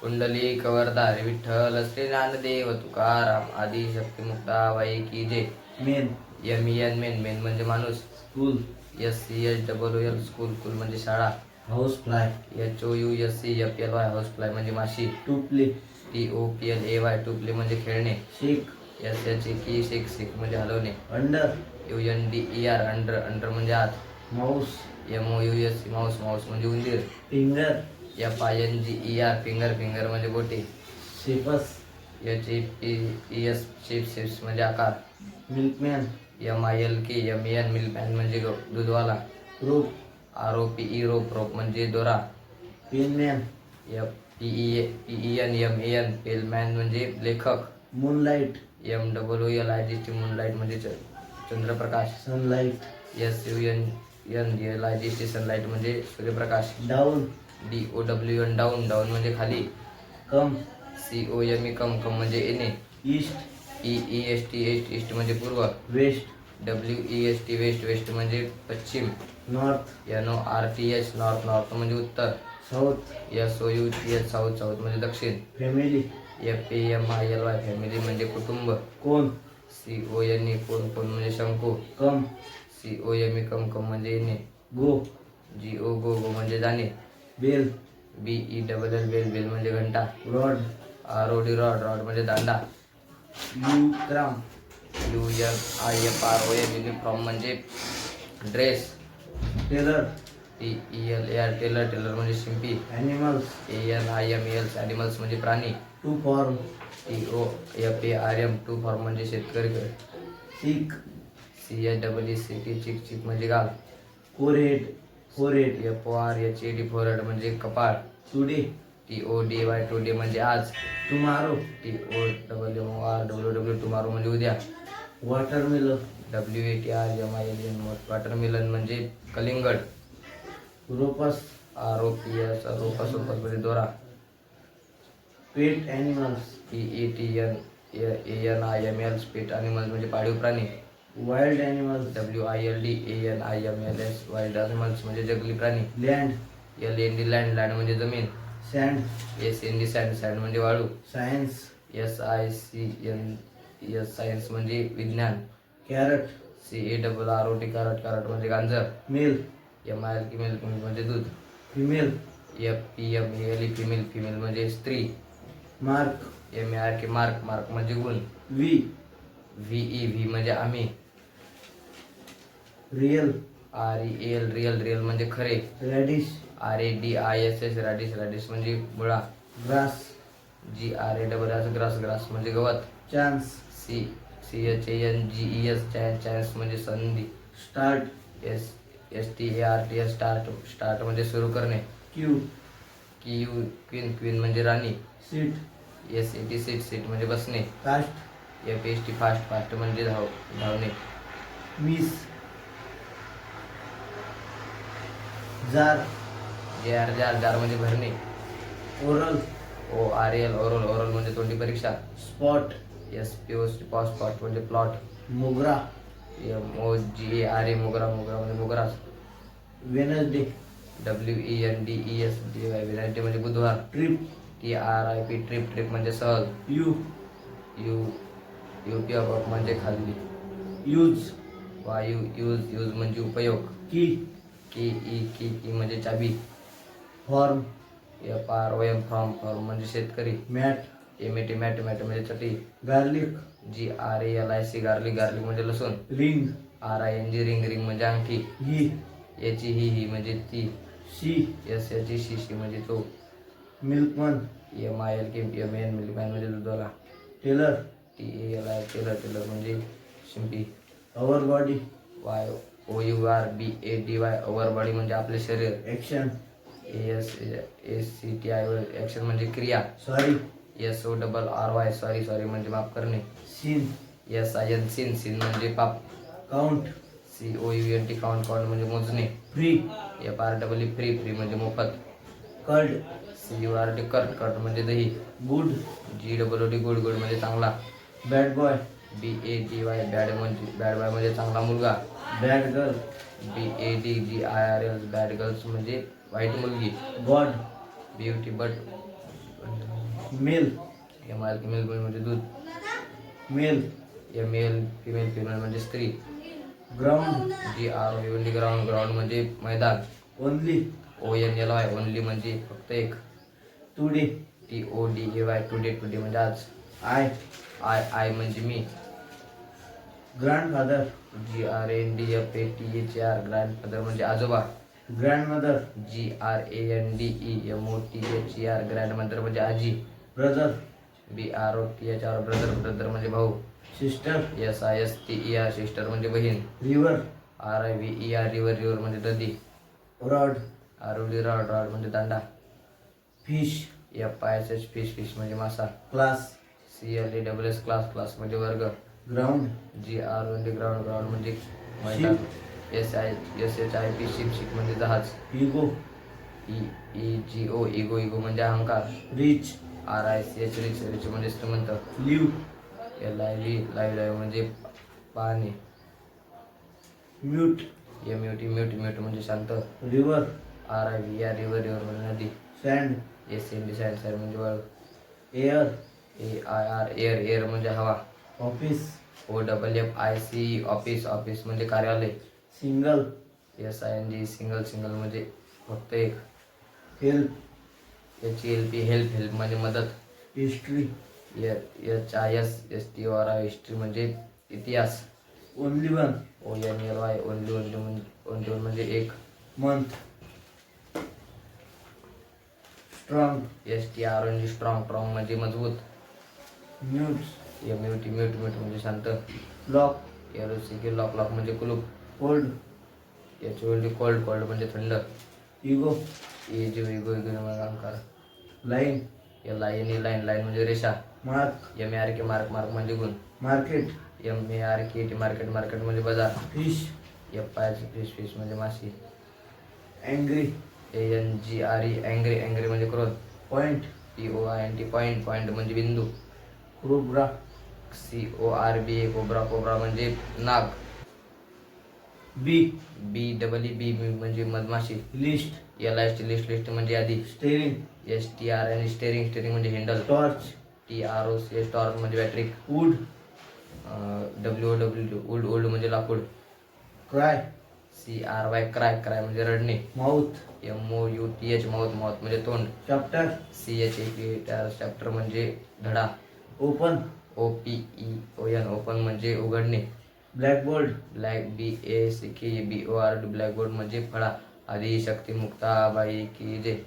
कुंडली कवरदार विठ्ठल श्री ज्ञानदेव तुकाराम आदी शक्ती मुक्ताबाई की जे men. M N men men म्हणजे माणूस. School S C H double L school school म्हणजे शाळा. House fly H O U S C F L Y house fly म्हणजे माशी. To play T O P L A Y to play म्हणजे खेळणे. शेक S H A की shake shake म्हणजे हलवणे. Under U N D E R under under म्हणजे आत mouse M O U S C mouse mouse म्हणजे उंदीर. Finger F I N G E R finger finger म्हणजे बोटे shapes H E S shape shapes म्हणजे आकार. Milkman M I L K M N milkman म्हणजे दूधवाला. Rope R O P E rope rope म्हणजे दोरा. Penman F P E P E N M A N penman म्हणजे लेखक. Moonlight M double O L I D T moonlight म्हणजे Chandraprakash. Sunlight S U N N L I D T sunlight म्हणजे सूर्यप्रकाश. Down D O W N down down म्हणजे खाली. Come. C O M E come come म्हणजे येणे east E E S T east east म्हणजे पूर्व. West W E S T west west म्हणजे पश्चिम. North N O R T H north north म्हणजे उत्तर. South S O U T H south south म्हणजे दक्षिण. Family F A M I L Y family म्हणजे कुटुंब. कोण? C O N E कोण कोण म्हणजे शंकू. Come. C O M E come come म्हणजे येणे go G O go go म्हणजे जाणे. Bell. B E double L bell bell म्हणजे घंटा. Rod. R O D rod rod म्हणजे दांडा. Uniform U N I F R O M uniform म्हणजे dress tailor T E L A R tailor tailor म्हणजे शिंपी. Animals A N I M L S animals म्हणजे प्राणी. To form T O F A R M to farm म्हणजे शेतकरी. Cheek C H double E C T cheek cheek म्हणजे गाल forehead forehead F O R H A D forehead म्हणजे कपाळ. Today T O D Y today म्हणजे आज. Tomorrow T O W O R W W tomorrow म्हणजे उद्या. Watermelon W A T R M I L N watermelon म्हणजे कलिंगड. Ropes R O P S ropes ropes म्हणजे दोरा. Pet animals P E T N A N I M L pet animals म्हणजे पाळीव प्राणी. Wild animals W I L D A N I M L S wild animals म्हणजे जंगली प्राणी. Land L N D land land म्हणजे जमीन. Sand S N D sand sand म्हणजे वाळू. Science S I C N S science म्हणजे विज्ञान. Carrot C A double R O T carrot carrot म्हणजे गांजर. Male M I L K milk म्हणजे दूध. Female F P M L E female female म्हणजे स्त्री. Mark M A R K mark mark म्हणजे गुण. We V E V म्हणजे आम्ही. Real R E L real real म्हणजे खरे. Radish R A D I S S radish radish म्हणजे मुळा. Grass G R A double S grass grass म्हणजे गवत. Chance C C H A N G E S chance chance म्हणजे संधी. Start S S T A R T S start start म्हणजे सुरू करणे. Q K U queen queen म्हणजे राणी. Seat S A T seat seat म्हणजे बसणे. Cast F S T fast fast म्हणजे धाव धावणे. Miss jar. J R jar jar म्हणजे भरणे. Oral. O R L oral. Oral म्हणजे तोंडी परीक्षा. Spot. S P O T POS spot म्हणजे प्लॉट. मोगरा. M O G A R A मोगरा मोगरा म्हणजे मोगरास Wednesday. W E N D E S D Y वेनायटी म्हणजे बुधवार. Trip. T R I P trip trip म्हणजे सहल. U. U U P off म्हणजे खाल्ली यूज. वायू यूज यूज म्हणजे उपयोग. की. की ई की की म्हणजे चाबी. Form. F R O M from form म्हणजे शेतकरी. Mat. M A T mat mat म्हणजे चटी. Garlic. G R A L I C garlic garlic म्हणजे लसूण. Ring. R I N G ring ring म्हणजे अंगठी. ही. याची ही ही म्हणजे ती. शी. एस याची शी शी म्हणजे तो. Milkman. M I L K M N milkman म्हणजे दुधाला. Tailor. T A L I tailor tailor म्हणजे शिंपी. Our body. Y O U R B A D Y over body म्हणजे आपले शरीर. Action A S S C T I action म्हणजे क्रिया. Sorry S O double R Y sorry sorry म्हणजे माफ करणे. Sin S I N sin sin म्हणजे पाप. Count C O U N T count count म्हणजे मोजणे. Free F R double E free free म्हणजे मोफत. Curd C U R T cut cut म्हणजे दही. Good G double O T good good म्हणजे चांगला. Bad boy B A D Y bad म्हणजे bad boy म्हणजे चांगला मुलगा. Bad girl B A D G I R L bad girls म्हणजे वाईट मुलगी. God beauty but male M I L female म्हणजे दूध. Male M L female female म्हणजे स्त्री. Ground G R O N D ground ground म्हणजे मैदान. Only O N L Y only म्हणजे फक्त एक. Today T O D A Y today today म्हणजे आज. आय आय आय म्हणजे मी. Grandfather G R N D F A T H R grandfather म्हणजे आजोबा. Grandmother G R A N D E M O T H E R grandmother म्हणजे आजी. Brother B R O T H R brother brother म्हणजे भाऊ. Sister S I S T E R sister म्हणजे बहीण. River R I V E R river river म्हणजे नदी. Rod R O D rod rod म्हणजे दांडा. Fish F I S H fish fish म्हणजे मासा. Class C L A double S class class म्हणजे वर्ग. ग्राउंड जी आर म्हणजे ground ground म्हणजे मैदान S I S H I P ship ship म्हणजे जहाज़. Ego E E G O ego ego म्हणजे अहंकार. Rich R I C H rich rich म्हणजे श्रीमंत. Live L I V live live म्हणजे पाहणे mute M U T mute mute म्हणजे शांत. River R I V R river river म्हणजे नदी. Sand S N D side side म्हणजे वळ air A I R air air म्हणजे हवा. Office. O double F I C office office म्हणजे कार्यालय. Single. S I N G single single म्हणजे फक्त एक. Help. H L P help help म्हणजे मदत. History. H I S S T R I history म्हणजे इतिहास. Only one. O N L Y only only म्हणजे ओनली वन म्हणजे एक. Month. Strong. S T R N G strong strong म्हणजे मजबूत. Mute M U T mute mute म्हणजे शांत. Lock L C K lock lock म्हणजे कुलूप. Cold L T cold cold म्हणजे थंड. Ego A G ego ego म्हणजे अहंकार line I N E line line म्हणजे रेषा. Mark M A R K mark mark म्हणजे गुण. Market M A R K T market market म्हणजे बाजार. Fish F I fish fish म्हणजे माशी. Angry A N G R E angry angry म्हणजे क्रोध. Point T O I N T point point म्हणजे बिंदू. Cobra C O R B A cobra cobra म्हणजे नाग. Bee. B double E B म्हणजे मधमाशी. List. L I T list list म्हणजे यादी steering. S T R N steering steering म्हणजे handle torch. T R O C S torch म्हणजे battery wood. W O W old old म्हणजे लाकूड. Cry C R Y cry cry म्हणजे रडणे. Mouth M O U T H mouth mouth म्हणजे तोंड. Chapter C H A P chapter म्हणजे धडा. Open O P E O N open म्हणजे उघडणे. Blackboard black B A C K B O R D blackboard म्हणजे फळा. आदी शक्ती मुक्ताबाई की जे